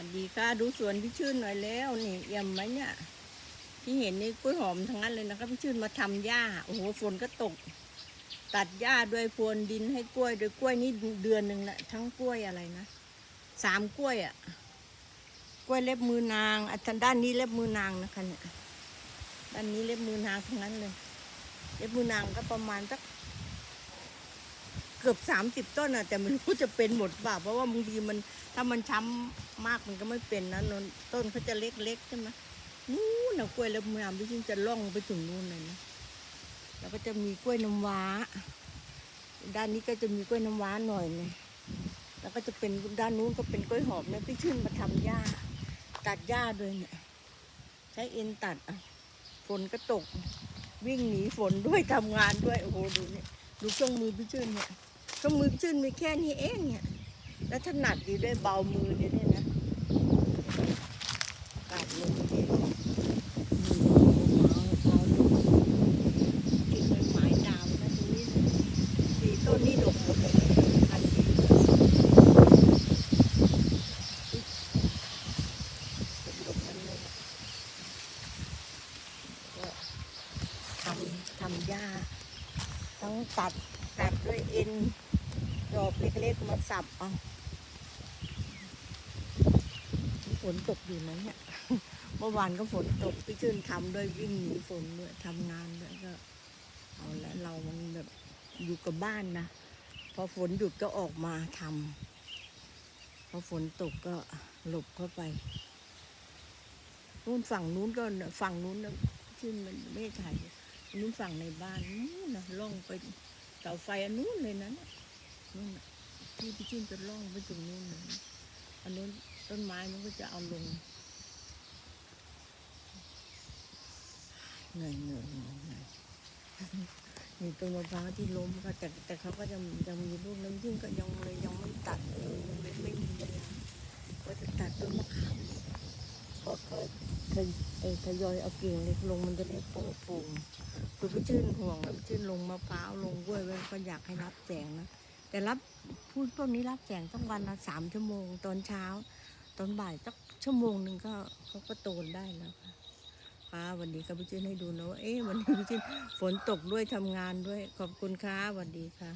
สวัสดีค่ะดูสวนพี่ชื่นหน่อยแล้วนี่เยี่ยมไหมเนี่ย ที่เห็นนี่กล้วยหอมทั้งนั้นเลยนะคะพี่ชื่นมาทำหญ้าโอ้โหฝนก็ตก ตัดหญ้าด้วยพรวนดินให้กล้วยโดยกล้วยนี่เดือนหนึ่งนะทั้งกล้วยอะไรนะสามกล้วยอะ่ะ กล้วยเล็บมือนางอันด้านนี้เล็บมือนางนะคะเนี่ยด้านนี้เล็บมือนางทั้งนั้นเลย เล็บมือนางก็ประมาณสัก เกือบสามสิบต้นอะแต่ไม่รู้จะเป็นหมดเปล่าเพราะว่าบางทีมันถ้ามันช้ำมากมันก็ไม่เป็นนะนนต้นเขาจะเล็กๆใช่ไหมนู่นนะกล้วยแล้วมือพี่ชิงจะล่องไปถึงนู่นเลยนะแล้วก็จะมีกล้วยน้ำว้า ด้านนี้ก็จะมีกล้วยน้ำว้าหน่อยนึงแล้วก็จะเป็นด้านนู้นก็เป็นกล้วยหอมนะพี่ชื่นมาทำหญ้า ตัดหญ้าด้วยเนี่ย ใช้เอ็นตัดอะฝนก็ตก วิ่งหนีฝนด้วยทำงานด้วยโอ้โหดูเนี่ย ดูเครื่องมือพี่ชื่นเนี่ยเครื่องมือพี่ชื่นมีแค่นี้เองเนี่ย แล้วถนัดดีด้วยเบามือเนี่ยเนี่ยนะกาดลงเองมือเบาๆกินเป็นไม้ดาวนะตรงนี้นะสี่ต้นนี่ดกเดีดกๆทั้งนั้นก็ทำทำห ญ้าทั้งตัดตัดด้วยเอ็นดอกเล็กๆมาสับเอาฝนตกอยู่ไหมเนี่ยเมื่อวานก็ฝนตกพี่ชื่นทำด้วยวิ่งหนีฝนด้วยทำงานด้วยก็เอาละเรามันแบบอยู่กับบ้านนะพอฝนหยุดก็ออกมาทำพอฝนตกก็หลบเข้าไปนู้นฝั่งนู้นก็ฝั่งนู้นนะชื่นมันไม่ได้ถ่าย อันนู้นฝั่งในบ้านนู้นนะล่องไปเสาไฟอันนู้นเลยนั้นนู่นที่พี่ชื่นจะล่องไปถึงนู้นเลยอันนู้นต้นไม้มันก็จะเอาลงเหนื่อยเหนื่อยเหนื่อยเหนื่อยมีต้นมะพร้าวที่ล้มก็แต่แต่เขาก็ยังยังมีลูกน้ำยิ่งก็ยังเลยยังไม่ตัดยังไม่ไม่มีเลาก็จะตัดต้นมะขามก็ก็ ทยอยอยเอากิ่งเล็กลงมันจะได้โปร่งปรุงคือพี่ชื่นห่วงนะพี่ชื่นลงมะพร้าวลงกล้วยไว้ก็อยากให้รับแสงนะแต่รับพูดต้นนี้รับแสงต้องวันละสามชั่วโมง ตอนเช้า ตอนบ่ายสักชั่วโมงหนึ่งก็เขาก็โตนได้แล้วค่ะค่ะวันนี้ก็พี่ชื่นให้ดูนะว่าเอ๊ะวันนี้พี่ชื่นฝนตกด้วยทำงานด้วยขอบคุณค่ะวัสดีค่ะ